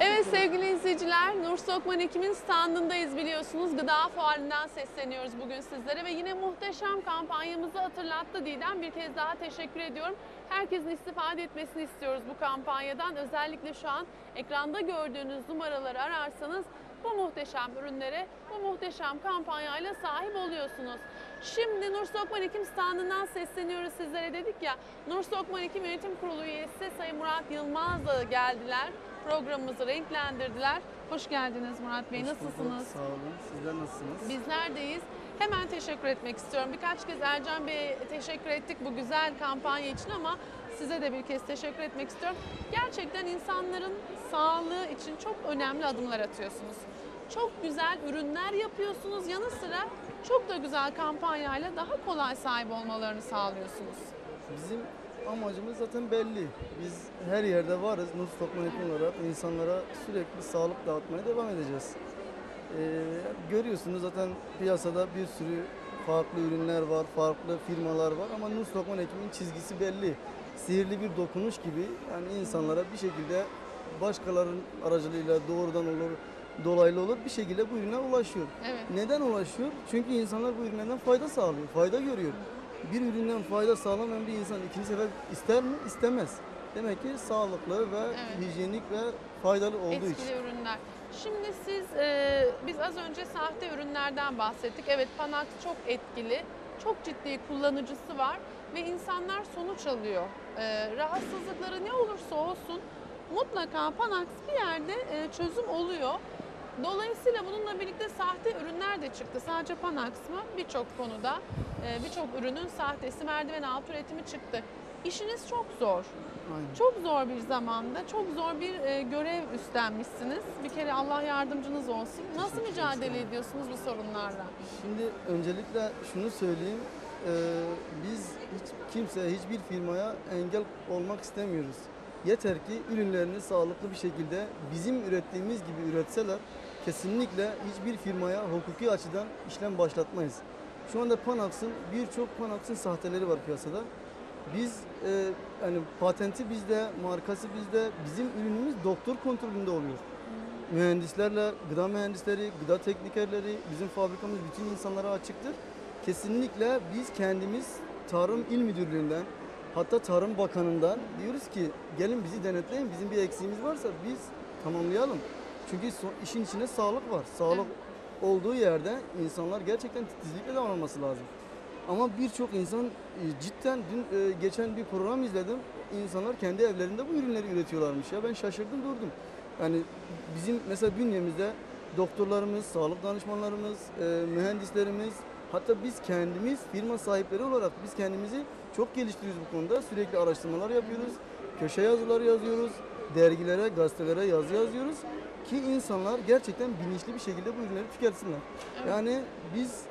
Evet sevgili izleyiciler, Nur Sokman Ekim'in standındayız biliyorsunuz. Gıda fuarından sesleniyoruz bugün sizlere ve yine muhteşem kampanyamızı hatırlattı Didem. Bir kez daha teşekkür ediyorum. Herkesin istifade etmesini istiyoruz bu kampanyadan. Özellikle şu an ekranda gördüğünüz numaraları ararsanız bu muhteşem ürünlere, bu muhteşem kampanyayla sahip oluyorsunuz. Şimdi Nur Sokman Ekim standından sesleniyoruz sizlere dedik ya. Nur Sokman Ekim Yönetim Kurulu üyesi Sayın Murat Yılmaz da geldiler. Programımızı renklendirdiler. Hoş geldiniz Murat Bey. Hoş bulduk, Nasılsınız? Sağ olun. Sizler nasılsınız? Bizlerdeyiz. Hemen teşekkür etmek istiyorum. Birkaç kez Ercan Bey'e teşekkür ettik bu güzel kampanya için ama size de bir kez teşekkür etmek istiyorum. Gerçekten insanların sağlığı için çok önemli adımlar atıyorsunuz. Çok güzel ürünler yapıyorsunuz. Yanı sıra çok da güzel kampanyayla daha kolay sahip olmalarını sağlıyorsunuz. Bizim amacımız zaten belli. Biz her yerde varız. Toplam Eğitim olarak insanlara sürekli sağlık dağıtmaya devam edeceğiz. Ee, görüyorsunuz zaten piyasada bir sürü farklı ürünler var, farklı firmalar var ama Nur Toplam Eğitim'in çizgisi belli. Sihirli bir dokunuş gibi yani insanlara bir şekilde başkalarının aracılığıyla doğrudan olur, dolaylı olur bir şekilde bu ürüne ulaşıyor. Evet. Neden ulaşıyor? Çünkü insanlar bu ürünlerden fayda sağlıyor, fayda görüyor. Bir üründen fayda sağlamayan bir insan ikinci sefer ister mi? İstemez. Demek ki sağlıklı ve Evet. hijyenik ve faydalı olduğu Etkili için. ürünler. Şimdi siz, e, biz az önce sahte ürünlerden bahsettik. Evet Panax çok etkili, çok ciddi kullanıcısı var ve insanlar sonuç alıyor. E, rahatsızlıkları ne olursa olsun mutlaka Panax bir yerde e, çözüm oluyor. Dolayısıyla bununla birlikte sahte ürünler de çıktı. Sadece Panax mı? Birçok konuda e, birçok ürünün sahtesi merdiven altı üretimi çıktı. İşiniz çok zor. Aynen. Çok zor bir zamanda, çok zor bir e, görev üstlenmişsiniz. Bir kere Allah yardımcınız olsun. Nasıl Teşekkür mücadele ediyorsunuz bu sorunlarla? Şimdi öncelikle şunu söyleyeyim. Ee, biz hiç kimseye, hiçbir firmaya engel olmak istemiyoruz. Yeter ki ürünlerini sağlıklı bir şekilde bizim ürettiğimiz gibi üretseler kesinlikle hiçbir firmaya hukuki açıdan işlem başlatmayız. Şu anda Panax'ın birçok Panax'ın sahteleri var piyasada. Biz e, hani patenti bizde, markası bizde, bizim ürünümüz doktor kontrolünde oluyor. Mühendislerle, gıda mühendisleri, gıda teknikerleri, bizim fabrikamız bütün insanlara açıktır. Kesinlikle biz kendimiz Tarım İl Müdürlüğü'nden, hatta Tarım Bakanı'ndan diyoruz ki gelin bizi denetleyin, bizim bir eksiğimiz varsa biz tamamlayalım. Çünkü so- işin içinde sağlık var. Sağlık olduğu yerde insanlar gerçekten titizlikle davranması lazım. Ama birçok insan e, cidden dün e, geçen bir program izledim. İnsanlar kendi evlerinde bu ürünleri üretiyorlarmış ya. Ben şaşırdım durdum. Yani bizim mesela bünyemizde doktorlarımız, sağlık danışmanlarımız, e, mühendislerimiz hatta biz kendimiz firma sahipleri olarak biz kendimizi çok geliştiriyoruz bu konuda. Sürekli araştırmalar yapıyoruz. Köşe yazıları yazıyoruz. Dergilere, gazetelere yazı yazıyoruz ki insanlar gerçekten bilinçli bir şekilde bu ürünleri tüketsinler. Yani biz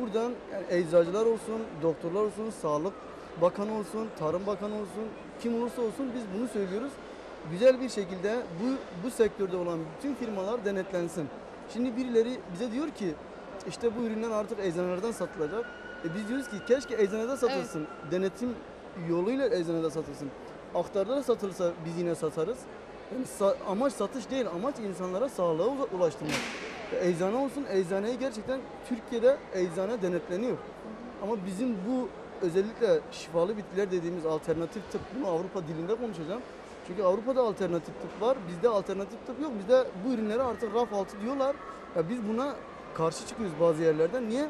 buradan yani eczacılar olsun, doktorlar olsun, sağlık bakanı olsun, tarım bakanı olsun, kim olursa olsun biz bunu söylüyoruz. Güzel bir şekilde bu bu sektörde olan bütün firmalar denetlensin. Şimdi birileri bize diyor ki işte bu ürünler artık eczanelerden satılacak. E biz diyoruz ki keşke eczanede satılsın. Denetim yoluyla eczanede satılsın. Aktarda da satılırsa biz yine satarız. Yani sa- amaç satış değil, amaç insanlara sağlığa ula- ulaştırmak. E, Eczane olsun, eczaneyi gerçekten Türkiye'de eczane denetleniyor. Ama bizim bu özellikle şifalı bitkiler dediğimiz alternatif tıp, bunu Avrupa dilinde konuşacağım. Çünkü Avrupa'da alternatif tıp var, bizde alternatif tıp yok. Bizde bu ürünleri artık raf altı diyorlar. Ya biz buna karşı çıkıyoruz bazı yerlerden. Niye?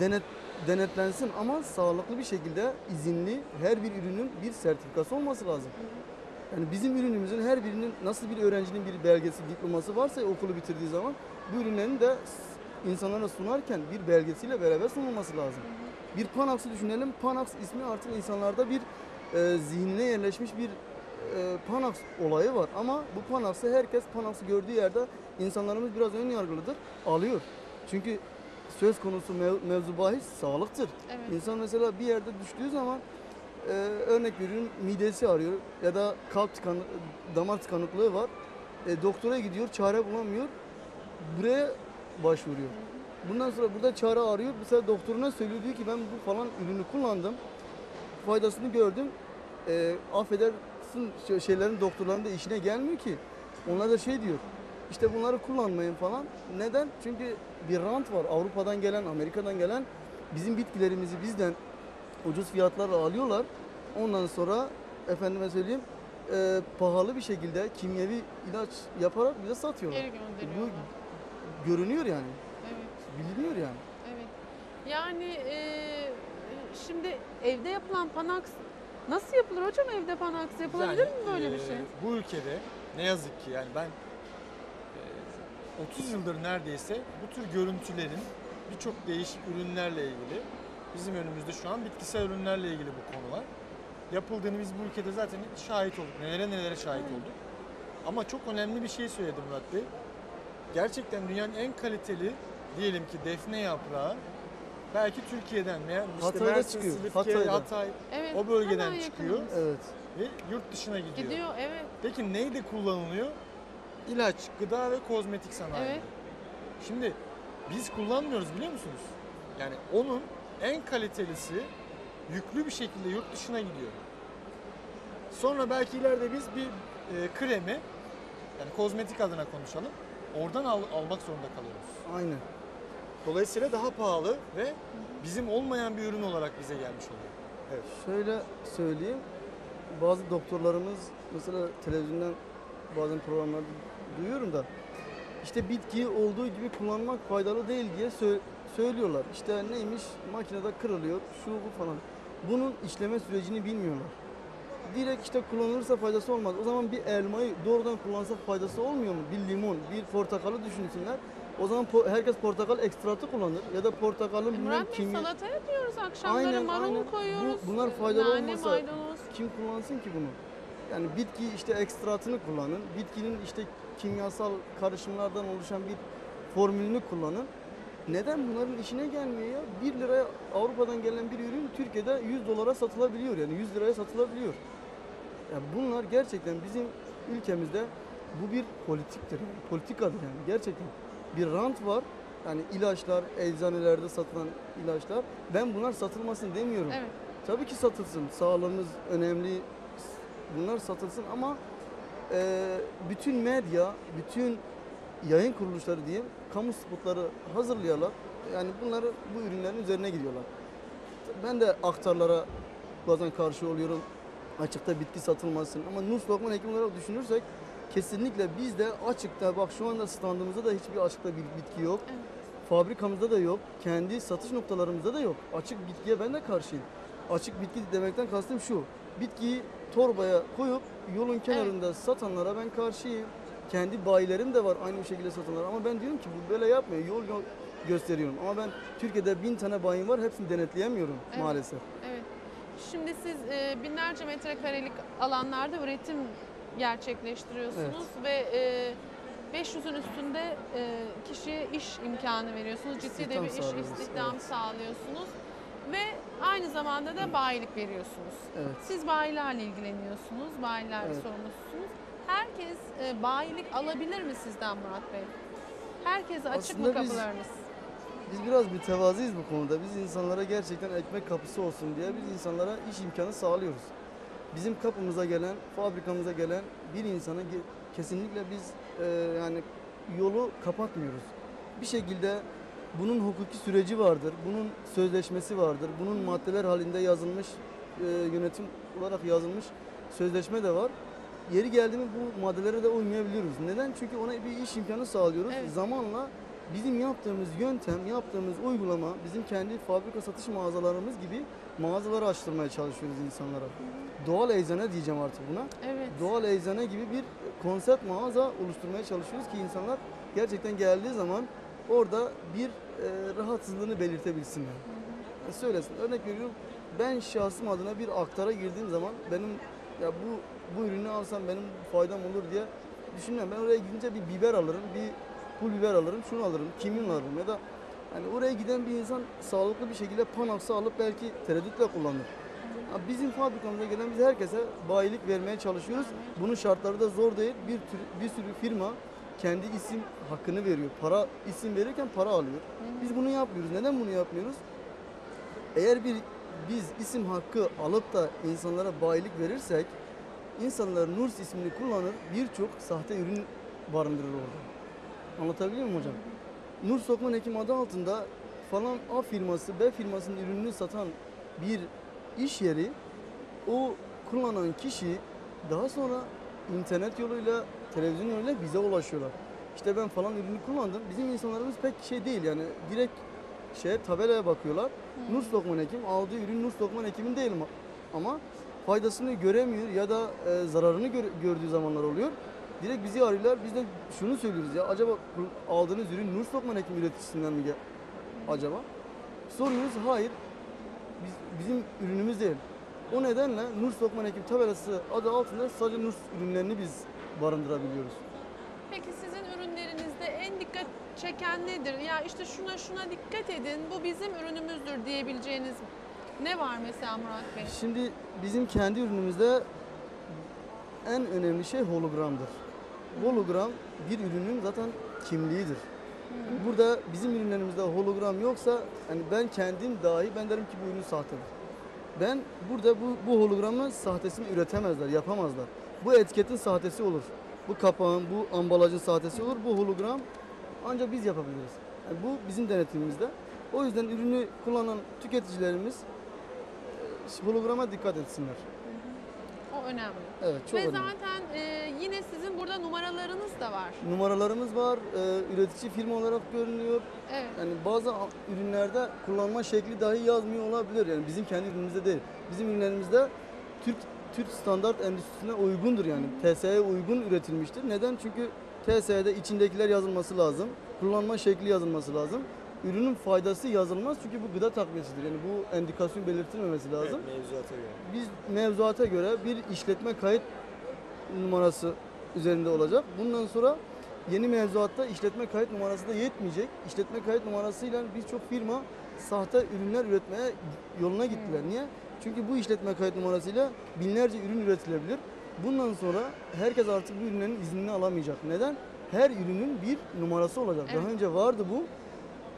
denet denetlensin ama sağlıklı bir şekilde izinli her bir ürünün bir sertifikası olması lazım. Yani bizim ürünümüzün her birinin nasıl bir öğrencinin bir belgesi, diploması varsa okulu bitirdiği zaman bu ürünlerin de insanlara sunarken bir belgesiyle beraber sunulması lazım. Bir Panax'ı düşünelim. Panax ismi artık insanlarda bir e, zihnine yerleşmiş bir e, Panax olayı var. Ama bu Panax'ı herkes Panax'ı gördüğü yerde insanlarımız biraz ön yargılıdır, alıyor. Çünkü söz konusu mev- mevzu bahis sağlıktır. Evet. İnsan mesela bir yerde düştüğü zaman e, örnek veriyorum midesi ağrıyor ya da kalp tıkanı, damar tıkanıklığı var. E, doktora gidiyor, çare bulamıyor. Buraya başvuruyor. Bundan sonra burada çare arıyor. Mesela doktoruna söylüyor diyor ki ben bu falan ürünü kullandım. Faydasını gördüm. E, affedersin şu şeylerin doktorların da işine gelmiyor ki. Onlar da şey diyor. İşte bunları kullanmayın falan. Neden? Çünkü bir rant var. Avrupa'dan gelen, Amerika'dan gelen bizim bitkilerimizi bizden ucuz fiyatlarla alıyorlar. Ondan sonra efendime söyleyeyim e, pahalı bir şekilde kimyevi ilaç yaparak bize satıyorlar. Geri Bu gönderiyorlar. görünüyor yani. Evet. Biliniyor yani. Evet. Yani e, şimdi evde yapılan panaks nasıl yapılır hocam evde panaks yapılabilir mi böyle bir e, şey? Bu ülkede ne yazık ki yani ben e, 30 yıldır neredeyse bu tür görüntülerin birçok değişik ürünlerle ilgili bizim önümüzde şu an bitkisel ürünlerle ilgili bu konular yapıldığını biz bu ülkede zaten şahit olduk. Nelere nelere şahit olduk. Ama çok önemli bir şey söyledi Murat Bey. Gerçekten dünyanın en kaliteli diyelim ki defne yaprağı belki Türkiye'den veya işte Hatay'da Mersin, çıkıyor, Silifke, Hatay'da. Hatay Evet. o bölgeden hemen çıkıyor. yakınımız. Evet. ve yurt dışına gidiyor. Gidiyor evet. Peki neyde kullanılıyor? İlaç, gıda ve kozmetik sanayi. Evet. Şimdi biz kullanmıyoruz biliyor musunuz? Yani onun en kalitelisi yüklü bir şekilde yurt dışına gidiyor. Sonra belki ileride biz bir e, kremi yani kozmetik adına konuşalım. Oradan al- almak zorunda kalıyoruz. Aynen. Dolayısıyla daha pahalı ve bizim olmayan bir ürün olarak bize gelmiş oluyor. Evet. Şöyle söyleyeyim. Bazı doktorlarımız mesela televizyondan bazen programlarda duyuyorum da işte bitkiyi olduğu gibi kullanmak faydalı değil diye sö- söylüyorlar. İşte neymiş makinede kırılıyor şu bu falan. Bunun işleme sürecini bilmiyorlar. Direkt işte kullanılırsa faydası olmaz. O zaman bir elmayı doğrudan kullansa faydası olmuyor mu? Bir limon, bir portakalı düşünsünler. O zaman po- herkes portakal ekstratı kullanır ya da portakalın E, bilmem Murat Bey kimya... salata yapıyoruz akşamları Aynen, marul aynen. koyuyoruz. Bu- bunlar faydalı Nane, olmasa- maydanoz. Kim kullansın ki bunu? Yani bitki işte ekstratını kullanın. Bitkinin işte kimyasal karışımlardan oluşan bir formülünü kullanın. Neden bunların işine gelmiyor ya? 1 liraya Avrupa'dan gelen bir ürün Türkiye'de 100 dolara satılabiliyor yani 100 liraya satılabiliyor. Ya bunlar gerçekten bizim ülkemizde bu bir politiktir. Yani, politikadır yani gerçekten. Bir rant var. Yani ilaçlar, eczanelerde satılan ilaçlar. Ben bunlar satılmasın demiyorum. Evet. Tabii ki satılsın. Sağlığımız önemli. Bunlar satılsın ama e, bütün medya, bütün yayın kuruluşları diyeyim, kamu spotları hazırlıyorlar. Yani bunları bu ürünlerin üzerine gidiyorlar. Ben de aktarlara bazen karşı oluyorum. Açıkta bitki satılmasın. Ama Nus Lokman Hekim olarak düşünürsek kesinlikle biz de açıkta bak şu anda standımızda da hiçbir açıkta bir bitki yok. Evet. Fabrikamızda da yok. Kendi satış noktalarımızda da yok. Açık bitkiye ben de karşıyım. Açık bitki demekten kastım şu. Bitkiyi torbaya koyup yolun kenarında satanlara ben karşıyım. Kendi bayilerim de var aynı şekilde satanlar ama ben diyorum ki bu böyle yapmıyor. Yol yol gösteriyorum. Ama ben Türkiye'de bin tane bayim var hepsini denetleyemiyorum Evet. maalesef. Şimdi siz e, binlerce metrekarelik alanlarda üretim gerçekleştiriyorsunuz ve e, 500'ün üstünde e, kişiye iş imkanı veriyorsunuz. Ciddi de İstihdam bir iş sağlıyoruz, istihdam evet. sağlıyorsunuz ve aynı zamanda da bayilik veriyorsunuz. Evet. Siz bayilerle ilgileniyorsunuz, bayilerle Evet. sorumlusunuz. Herkes e, bayilik alabilir mi sizden Murat Bey? Herkese açık mı Aslında biz- kapılarınız? Biz biraz mütevazıyız bu konuda. Biz insanlara gerçekten ekmek kapısı olsun diye biz insanlara iş imkanı sağlıyoruz. Bizim kapımıza gelen, fabrikamıza gelen bir insana kesinlikle biz e, yani yolu kapatmıyoruz. Bir şekilde bunun hukuki süreci vardır, bunun sözleşmesi vardır, bunun maddeler halinde yazılmış, e, yönetim olarak yazılmış sözleşme de var. Yeri geldi mi bu maddelere de uymayabiliyoruz. Neden? Çünkü ona bir iş imkanı sağlıyoruz. Evet. Zamanla bizim yaptığımız yöntem, yaptığımız uygulama, bizim kendi fabrika satış mağazalarımız gibi mağazaları açtırmaya çalışıyoruz insanlara. Doğal eczane diyeceğim artık buna. Evet. Doğal eczane gibi bir konsept mağaza oluşturmaya çalışıyoruz ki insanlar gerçekten geldiği zaman orada bir e, rahatsızlığını belirtebilsinler. E, Söylesin. Örnek veriyorum. Ben şahsım adına bir aktara girdiğim zaman benim ya bu bu ürünü alsam benim faydam olur diye düşünmem. Ben oraya gidince bir biber alırım, bir pul biber alırım, şunu alırım, kimyon alırım ya da hani oraya giden bir insan sağlıklı bir şekilde panaksı alıp belki tereddütle kullanır. Bizim fabrikamıza gelen biz herkese bayilik vermeye çalışıyoruz. Bunun şartları da zor değil. Bir, tür- bir sürü firma kendi isim hakkını veriyor. Para isim verirken para alıyor. Biz bunu yapmıyoruz. Neden bunu yapmıyoruz? Eğer bir biz isim hakkı alıp da insanlara bayilik verirsek insanlar Nurs ismini kullanır, birçok sahte ürün barındırır orada. Anlatabiliyor muyum hocam? Nur Sokman Hekim adı altında falan A firması, B firmasının ürününü satan bir iş yeri o kullanan kişi daha sonra internet yoluyla, televizyon yoluyla bize ulaşıyorlar. İşte ben falan ürünü kullandım. Bizim insanlarımız pek şey değil yani direkt şeye tabelaya bakıyorlar. Nur Sokman Hekim aldığı ürün Nur Sokman Hekim'in değil? Ama faydasını göremiyor ya da e, zararını gör- gördüğü zamanlar oluyor. Direkt bizi arıyorlar. Biz de şunu söylüyoruz ya acaba aldığınız ürün Nur Sokman Hekim üreticisinden mi gel acaba? Soruyoruz hayır. Biz, bizim ürünümüz değil. O nedenle Nur Sokman Hekim tabelası adı altında sadece Nur ürünlerini biz barındırabiliyoruz. Peki sizin ürünlerinizde en dikkat çeken nedir? Ya işte şuna şuna dikkat edin, bu bizim ürünümüzdür diyebileceğiniz ne var mesela Murat Bey? Şimdi bizim kendi ürünümüzde en önemli şey hologramdır. Hologram bir ürünün zaten kimliğidir. Burada bizim ürünlerimizde hologram yoksa hani ben kendim dahi ben derim ki bu ürün sahtedir. Ben burada bu, bu hologramın sahtesini üretemezler, yapamazlar. Bu etiketin sahtesi olur. Bu kapağın, bu ambalajın sahtesi olur. Bu hologram ancak biz yapabiliriz. Yani bu bizim denetimimizde. O yüzden ürünü kullanan tüketicilerimiz e, holograma dikkat etsinler. Önemli. Evet, çok Ve önemli. zaten e, yine sizin burada numaralarınız da var. Numaralarımız var, e, üretici firma olarak görünüyor. Evet. Yani bazı ürünlerde kullanma şekli dahi yazmıyor olabilir. Yani bizim kendi ürünümüzde değil. Bizim ürünlerimizde Türk Türk standart endüstrisine uygundur yani. TSE'ye uygun üretilmiştir. Neden? Çünkü TSE'de içindekiler yazılması lazım. Kullanma şekli yazılması lazım. Ürünün faydası yazılmaz çünkü bu gıda takviyesidir. Yani bu endikasyon belirtilmemesi lazım. Evet, mevzuata göre. Biz mevzuata göre bir işletme kayıt numarası üzerinde olacak. Bundan sonra yeni mevzuatta işletme kayıt numarası da yetmeyecek. İşletme kayıt numarasıyla birçok firma sahte ürünler üretmeye yoluna gittiler. Niye? Çünkü bu işletme kayıt numarasıyla binlerce ürün üretilebilir. Bundan sonra herkes artık bu ürünlerin iznini alamayacak. Neden? Her ürünün bir numarası olacak. Daha Evet. önce vardı bu.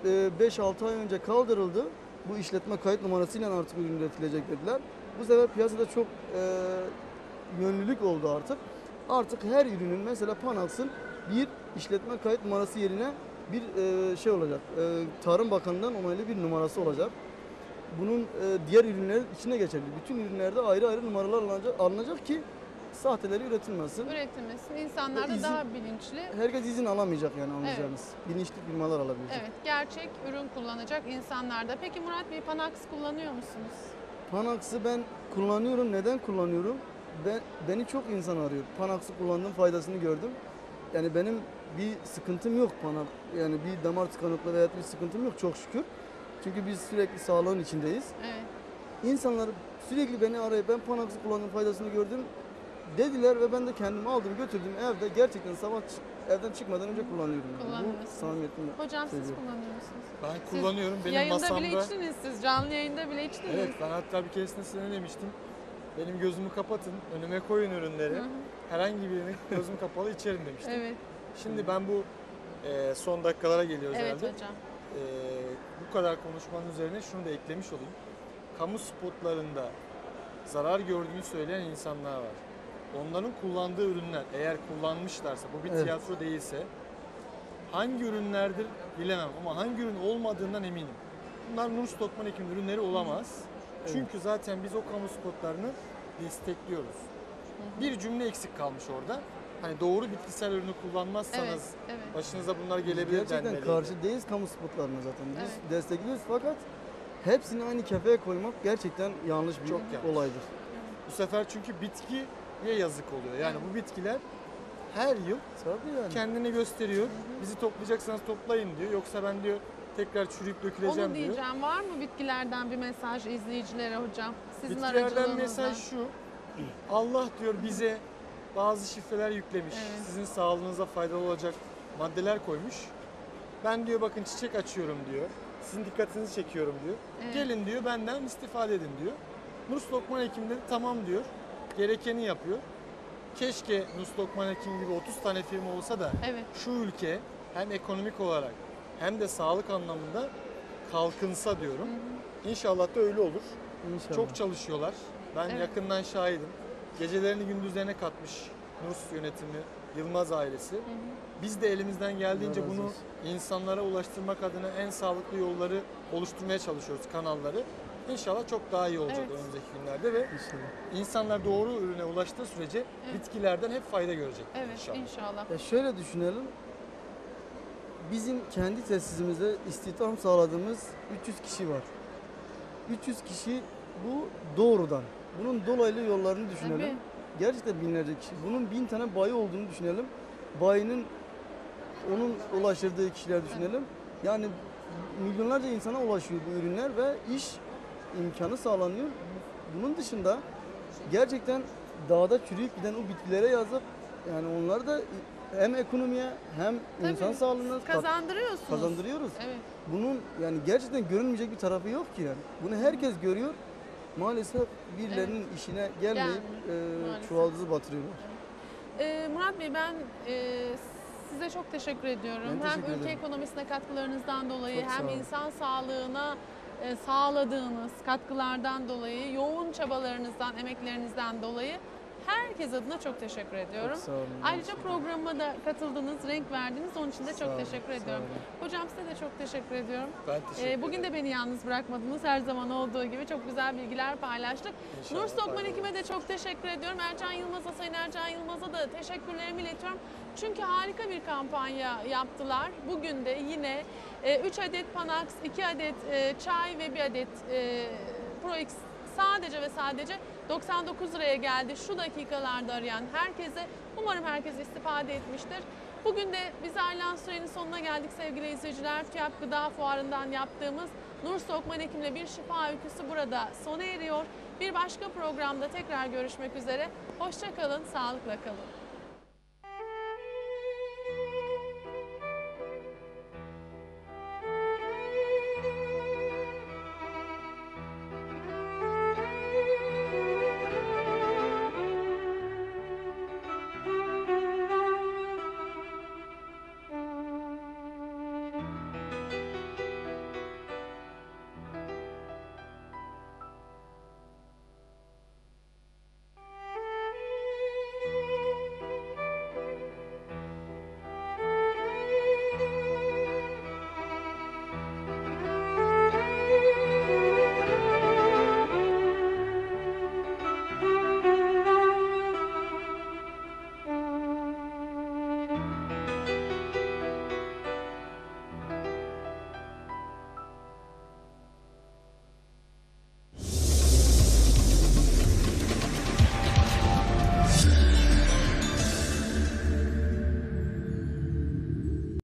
5-6 ay önce kaldırıldı. Bu işletme kayıt numarasıyla artık ürün üretilecek dediler. Bu sefer piyasada çok e, yönlülük oldu artık. Artık her ürünün mesela Panax'ın bir işletme kayıt numarası yerine bir e, şey olacak. E, Tarım Bakanı'ndan onaylı bir numarası olacak. Bunun e, diğer ürünler içine geçerli. Bütün ürünlerde ayrı ayrı numaralar alınacak, alınacak ki sahteleri üretilmesin. Üretilmesin. İnsanlar da İzin- daha bilinçli. Herkes izin alamayacak yani anlayacağınız. Bilinçli firmalar alabilecek. Evet, gerçek ürün kullanacak insanlar da. Peki Murat Bey Panax kullanıyor musunuz? Panax'ı ben kullanıyorum. Neden kullanıyorum? Ben, beni çok insan arıyor. Panax'ı kullandım, faydasını gördüm. Yani benim bir sıkıntım yok Panax. Yani bir damar tıkanıklığı veya bir sıkıntım yok çok şükür. Çünkü biz sürekli sağlığın içindeyiz. Evet. İnsanlar sürekli beni arayıp ben Panax'ı kullandım, faydasını gördüm dediler ve ben de kendimi aldım götürdüm evde gerçekten sabah evden çıkmadan önce kullanıyorum. Yani. Kullanıyorsunuz. Bu samimiyetimle. Hocam siz Seviyorum. kullanıyor musunuz? Ben Siz kullanıyorum. Benim yayında masamda... bile içtiniz siz. Canlı yayında bile içtiniz. Evet ben hatta bir keresinde size ne demiştim? Benim gözümü kapatın, önüme koyun ürünleri. Hı hı. Herhangi birini gözüm kapalı içerim demiştim. Evet, Şimdi ben bu e, son dakikalara geliyoruz evet herhalde. hocam. E, bu kadar konuşmanın üzerine şunu da eklemiş olayım. Kamu spotlarında zarar gördüğünü söyleyen insanlar var. Onların kullandığı ürünler eğer kullanmışlarsa, bu bir Evet. tiyatro değilse hangi ürünlerdir bilemem ama hangi ürün olmadığından eminim. Bunlar Nur Stokman Ekim ürünleri olamaz. Evet. Çünkü zaten biz o kamu spotlarını destekliyoruz. Bir cümle eksik kalmış orada. Hani doğru bitkisel ürünü kullanmazsanız Evet, evet. başınıza bunlar gelebilir Gerçekten denmeliydi. karşı değiliz kamu spotlarına zaten. Biz Evet. destekliyoruz fakat hepsini aynı kefeye koymak gerçekten yanlış bir Çok yanlış. olaydır. Bu sefer çünkü bitkiye yazık oluyor. Yani bu bitkiler her yıl Tabii yani. kendini gösteriyor. Bizi toplayacaksanız toplayın diyor. Yoksa ben diyor tekrar çürüyüp döküleceğim Onu diyor. diyeceğim. Var mı bitkilerden bir mesaj izleyicilere hocam? Sizin Bitkilerden aracılığınızla. mesaj şu. Allah diyor bize bazı şifreler yüklemiş. Evet. Sizin sağlığınıza faydalı olacak maddeler koymuş. Ben diyor bakın çiçek açıyorum diyor. Sizin dikkatinizi çekiyorum diyor. Evet. Gelin diyor benden istifade edin diyor. Nurs Lokman Hekim dedi tamam diyor. Gerekeni yapıyor. Keşke Nurs Lokman Hekim gibi 30 tane firma olsa da Evet. şu ülke hem ekonomik olarak hem de sağlık anlamında kalkınsa diyorum. İnşallah da öyle olur. İnşallah. Çok çalışıyorlar. Ben Evet. yakından şahidim. gecelerini gündüzlerine katmış Nurs yönetimi, Yılmaz ailesi. Biz de elimizden geldiğince bunu insanlara ulaştırmak adına en sağlıklı yolları oluşturmaya çalışıyoruz, kanalları. İnşallah çok daha iyi olacak Evet. önümüzdeki günlerde ve İnşallah. insanlar doğru ürüne ulaştığı sürece bitkilerden hep fayda görecek Evet inşallah. inşallah. Ya şöyle düşünelim. Bizim kendi tesisimizde istihdam sağladığımız 300 kişi var. 300 kişi bu doğrudan. Bunun dolaylı yollarını düşünelim. Tabii. Gerçekten binlerce kişi. Bunun bin tane bayi olduğunu düşünelim. Bayinin onun ulaştırdığı kişiler düşünelim. Yani milyonlarca insana ulaşıyor bu ürünler ve iş imkanı sağlanıyor. Bunun dışında gerçekten dağda çürüyüp giden o bitkilere yazıp yani onları da hem ekonomiye hem Tabii. insan sağlığına Kazandırıyorsunuz. kazandırıyoruz. Evet. Bunun yani gerçekten görünmeyecek bir tarafı yok ki yani. Bunu herkes görüyor. Maalesef birilerinin işine gelmeyip Gelmiyor, e, çuvaldızı batırıyorlar. Ee, Murat Bey ben e, size çok teşekkür ediyorum. Ben hem teşekkür ülke ederim. ekonomisine katkılarınızdan dolayı Çok hem insan sağlığına sağladığınız katkılardan dolayı, yoğun çabalarınızdan, emeklerinizden dolayı herkes adına çok teşekkür ediyorum. Çok sağ olun. Ayrıca programa da katıldınız, renk verdiniz. Onun için de Sağ çok olun, teşekkür sağ ediyorum. olun. Hocam size de çok teşekkür ediyorum. Ben teşekkür Ee, bugün ederim. de beni yalnız bırakmadınız. Her zaman olduğu gibi çok güzel bilgiler paylaştık. İnşallah Nur Stokman faydalı ekime de çok teşekkür ediyorum. Ercan Yılmaz'a, Sayın Ercan Yılmaz'a da teşekkürlerimi iletiyorum. Çünkü harika bir kampanya yaptılar. Bugün de yine 3 adet Panax, 2 adet e, çay ve 1 adet e, Pro X sadece ve sadece 99 liraya geldi. Şu dakikalarda arayan herkese umarım herkes istifade etmiştir. Bugün de biz ayrılan sürenin sonuna geldik sevgili izleyiciler. TÜYAP Gıda Fuarı'ndan yaptığımız Nur Sokman Hekim'le bir şifa öyküsü burada sona eriyor. Bir başka programda tekrar görüşmek üzere. Hoşçakalın, sağlıkla kalın.